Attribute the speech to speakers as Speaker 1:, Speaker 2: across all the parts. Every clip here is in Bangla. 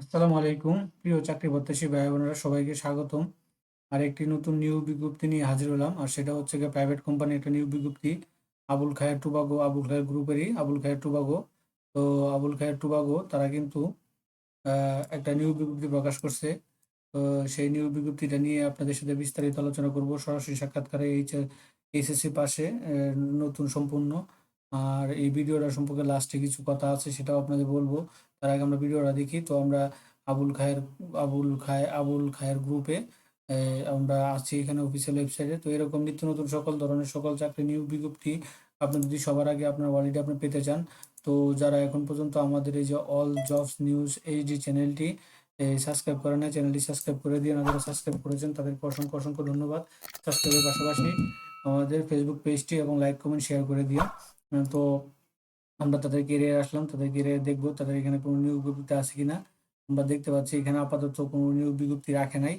Speaker 1: আসসালামু আলাইকুম। প্রিয় চাকরি প্রত্যাশী ভাই বোনেরা সবাইকে স্বাগতম। আর একটি নতুন নিয়োগ বিজ্ঞপ্তি নিয়ে হাজির হলাম, আর সেটা হচ্ছে গিয়ে প্রাইভেট কোম্পানি একটা নিয়োগ বিজ্ঞপ্তি, আবুল খায়ের টুবাগো, আবুল খায়ের গ্রুপেরই আবুল খায়ের টুবাগো। তো আবুল খায়ের টুবাগো, তারা কিন্তু একটা নিয়োগ বিজ্ঞপ্তি প্রকাশ করছে। তো সেই নিয়োগ বিজ্ঞপ্তিটা নিয়ে আপনাদের সাথে বিস্তারিত আলোচনা করব। সরাসরি সাক্ষাৎকারে এইচ, এইচএসসি পাশে নতুন সম্পূর্ণ। আর এই ভিডিওটা সম্পর্কে লাস্টে কিছু কথা আছে, সেটাও আপনাদের বলব। তার আগে আমরা ভিডিওটা দেখি। তো আমরা আবুল খায়ের, আবুল খায়, আবুল খায়ের গ্রুপে আমরা আছি এখানে অফিসিয়াল ওয়েবসাইটে তো এরকম নিত্য নতুন সকল ধরনের সকল চাকরি নিয়োগ বিজ্ঞপ্তি আপনি যদি সবার আগে আপনার ওয়ালিডে আপনি পেতে চান, তো যারা এখন পর্যন্ত আমাদের এই যে অল জবস নিউজ এইচডি চ্যানেলটি সাবস্ক্রাইব করে না চ্যানেলটি সাবস্ক্রাইব করে দিয়ে যারা সাবস্ক্রাইব করেছেন তাদেরকে অসংখ্য অসংখ্য ধন্যবাদ। সাবস্ক্রাইবের পাশাপাশি আমাদের ফেসবুক পেজটি এবং লাইক কমেন্ট শেয়ার করে দিয়ে তো আমরা তাদের কেরিয়ার আসলাম, তাদের কেরিয়ার দেখব তাদের এখানে কোনো নিয়োগ বিজ্ঞপ্তি আছে কিনা। আমরা দেখতে পাচ্ছি এখানে আপাতত কোনো নিয়োগ বিজ্ঞপ্তি রাখে নাই।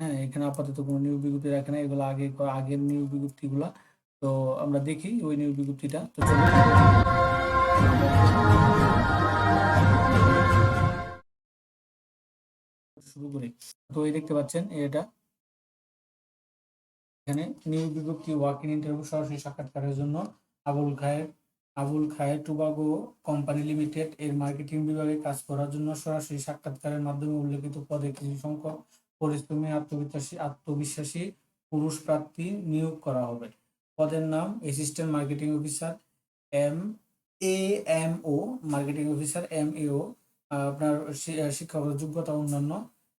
Speaker 1: হ্যাঁ এখানে আপাতত কোনো নিয়োগ বিজ্ঞপ্তি রাখে নাই। এগুলো আগে, আগের নিয়োগ বিজ্ঞপ্তিগুলা তো আমরা দেখি ওই নিয়োগ বিজ্ঞপ্তিটা তো শুরু করি। তো দেখতে পাচ্ছেন, এটা এখানে নিয়োগ বিজ্ঞপ্তি ওয়াক ইন ইন্টারভিউ সরাসরি সাক্ষাৎকারের জন্য Abul Khair Abul Khair tobacco company limited এর মার্কেটিং বিভাগে কাজ করার জন্য সরাসরি সাক্ষাৎকারের মাধ্যমে উল্লেখিত পদে কিছু সংখ্যক পরিশ্রমী আত্মবিশ্বাসী আত্মবিশ্বাসী পুরুষ প্রার্থী নিয়োগ করা হবে। পদের নাম assistant marketing officer M A M O. Marketing officer M A O. আপনার শিক্ষাগত যোগ্যতা অন্যান্য।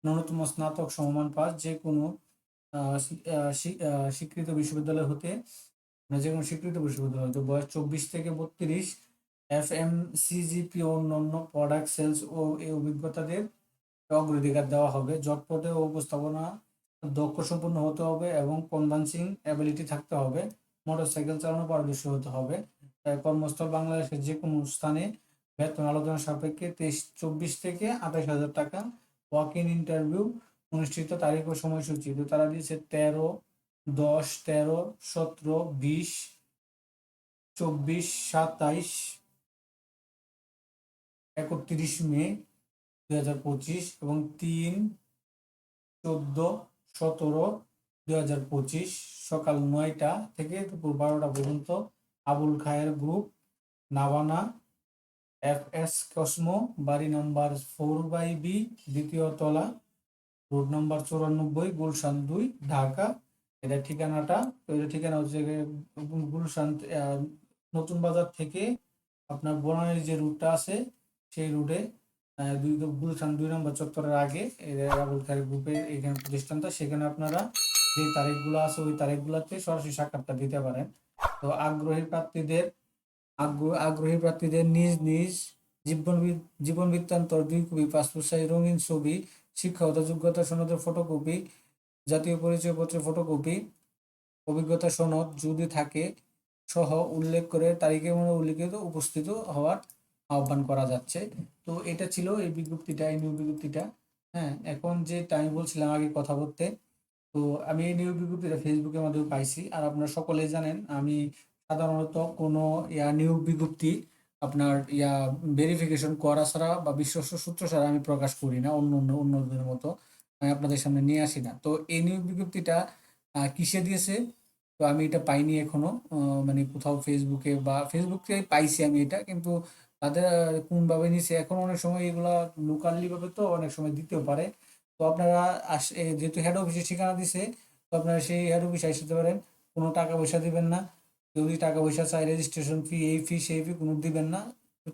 Speaker 1: ন্যূনতম স্নাতক সমমান পাস যে কোনো স্বীকৃত বিশ্ববিদ্যালয় হতে যে কোনো স্বীকৃত বিশ্ববিদ্যালয় তো বয়স চব্বিশ থেকে বত্রিশ এফ এম সিজিপি অন্যান্য প্রোডাক্ট সেলস ও এই অভিজ্ঞতাদের অগ্রাধিকার দেওয়া হবে। জটপটে ও উপস্থাপনা দক্ষ সম্পন্ন হতে হবে এবং কনভান্সিং অ্যাবিলিটি থাকতে হবে। মোটর মোটরসাইকেল চালানো পারদর্শী হতে হবে। কর্মস্থল বাংলাদেশের যে কোনো স্থানে বেতন আলোচনা সাপেক্ষে তেইশ, চব্বিশ থেকে আঠাশ হাজার টাকা ওয়াক ইন ইন্টারভিউ অনুষ্ঠিত তারিখ ও সময়সূচি। তো তারা দিয়েছে তেরো দশ, তেরো, সতেরো, বিশ, চব্বিশ, সাতাইশ, একত্রিশ মে দুই হাজার পঁচিশ এবং তিন, চোদ্দ, সতেরো, দুই হাজার পঁচিশ। সকাল নয়টা থেকে দুপুর বারোটা পর্যন্ত Abul Khair group Navana F S Cosmo, বাড়ি নাম্বার ফোর বাই বি, দ্বিতীয় তলা, রোড নাম্বার চুরানব্বই, গুলশান দুই, ঢাকা। এটা ঠিকানাটা, তো এটা ঠিকানা হচ্ছে গুলশান নতুন বাজার থেকে আপনার বনানীর যে রুটটা আছে, সেই রুটে দুই গুলশান দুই নম্বর চত্বরের আগে রাহুল খায়ের গ্রুপের এখানে প্রতিষ্ঠানটা, সেখানে আপনারা যে তারিখগুলো আছে, ওই তারিখগুলোতে সরাসরি সাক্ষাৎকার দিতে পারেন। তো আগ্রহী প্রার্থীদের, আগ্রহ প্রার্থীদের নিজ নিজ জীবন জীবন বৃত্তান্তর দুই কপি, পাসপোর্ট সাইজ, রঙিন ছবি, শিক্ষাগত যোগ্যতা সনদের ফটোকপি জাতীয় পরিচয়পত্রের ফটোকপি অভিজ্ঞতা সনদ যদি থাকে সহ উল্লেখ করে তারিখের মধ্যে উল্লেখিত উপস্থিত হওয়ার আহ্বান করা যাচ্ছে। তো এটা ছিল এই বিজ্ঞপ্তিটা, এই নিয়োগ বিজ্ঞপ্তিটা। হ্যাঁ এখন যে আমি বলছিলাম আগে কথা বলতে, তো আমি এই নিয়োগ বিজ্ঞপ্তিটা ফেসবুকের মাধ্যমে পাইছি। আর আপনারা সকলেই জানেন, আমি সাধারণত কোনো ইয়া নিয়োগ বিজ্ঞপ্তি আপনার ইয়া ভেরিফিকেশন করা ছাড়া বা বিশ্বস্ত সূত্র ছাড়া আমি প্রকাশ করি না, অন্য অন্য অন্যদের মতো। আপনাদের সামনে নিয়ে আসি না। তো এই নিয়োগ বিজ্ঞপ্তিটা কিসে দিয়েছে? তো আমি এটা পাইনি এখনও। মানে কোথাও ফেসবুকে বা ফেসবুকে পাইছি আমি এটা, কিন্তু তাদের কোনভাবে নিছে এখন অনেক সময় এগুলা লোকালি ভাবে তো অনেক সময় দিতেও পারে। তো আপনারা যেহেতু হেড অফিসে ঠিকানা দিছে, তো আপনারা সেই হেড অফিসে আসতে পারেন। কোনো টাকা পয়সা দিবেন না। যদি টাকা পয়সা চাই রেজিস্ট্রেশন ফি এই ফি সেই ফি কোনো দিবেন না।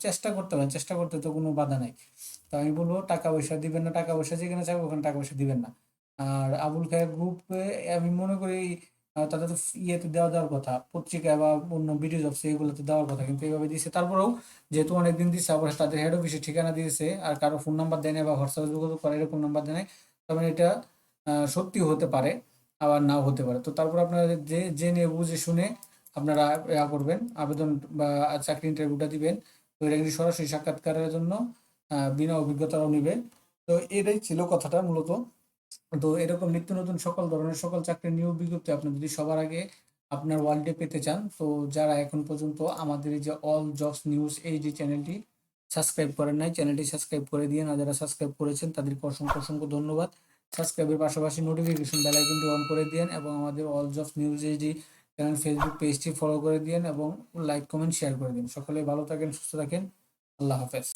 Speaker 1: চেষ্টা করতে পারেন চেষ্টা করতে তো কোনো বাধা নাই। তো আমি বলব টাকা পয়সা দিবেন না, টাকা পয়সা যেখানে চাইব ওখানে টাকা পয়সা দিবেন না। আর আবুল খায়ের গ্রুপে আমি মনে করি তাদের তো ইয়েতে দেওয়া দেওয়ার কথা পত্রিকায় বা অন্য ভিডিও জবসে এগুলোতে দেওয়ার কথা, কিন্তু এইভাবে দিয়েছে। তারপরেও যেহেতু অনেকদিন দিচ্ছে আবার তাদের হেড অফিসের ঠিকানা দিয়েছে, আর কারও ফোন নাম্বার দেয় না বা হোয়াটসঅ্যাপে যোগাযোগ করে, এরকম নাম্বার দেয় নাই তার মানে এটা সত্যি হতে পারে, আবার নাও হতে পারে। তো তারপর আপনারা যে, জেনে, বুঝে, শুনে আপনারা ইয়া করবেন, আবেদন বা চাকরি ইন্টারভিউটা দিবেন। তো এটা কিন্তু সরাসরি সাক্ষাৎকারের জন্য বিনা অভিজ্ঞতাও নেবে। তো এটাই ছিল কথাটা মূলত। তো এরকম নিত্য নতুন সকল ধরনের সকল চাকরির নিয়োগ বিজ্ঞপ্তি আপনি যদি সবার আগে আপনার ওয়ার্ল্ডে পেতে চান, তো যারা এখন পর্যন্ত আমাদের এই যে অল জবস নিউজ এই যে চ্যানেলটি সাবস্ক্রাইব করেন নাই, চ্যানেলটি সাবস্ক্রাইব করে দিন আর যারা সাবস্ক্রাইব করেছেন, তাদেরকে অসংখ্য অসংখ্য ধন্যবাদ। সাবস্ক্রাইবের পাশাপাশি নোটিফিকেশন বেল আইকনটি অন করে দিন এবং আমাদের all jobs news HD channel Facebook পেজটি ফলো করে দিন এবং লাইক কমেন্ট শেয়ার করে দিন। সকলে ভালো থাকেন, সুস্থ থাকেন। আল্লাহ হাফেজ।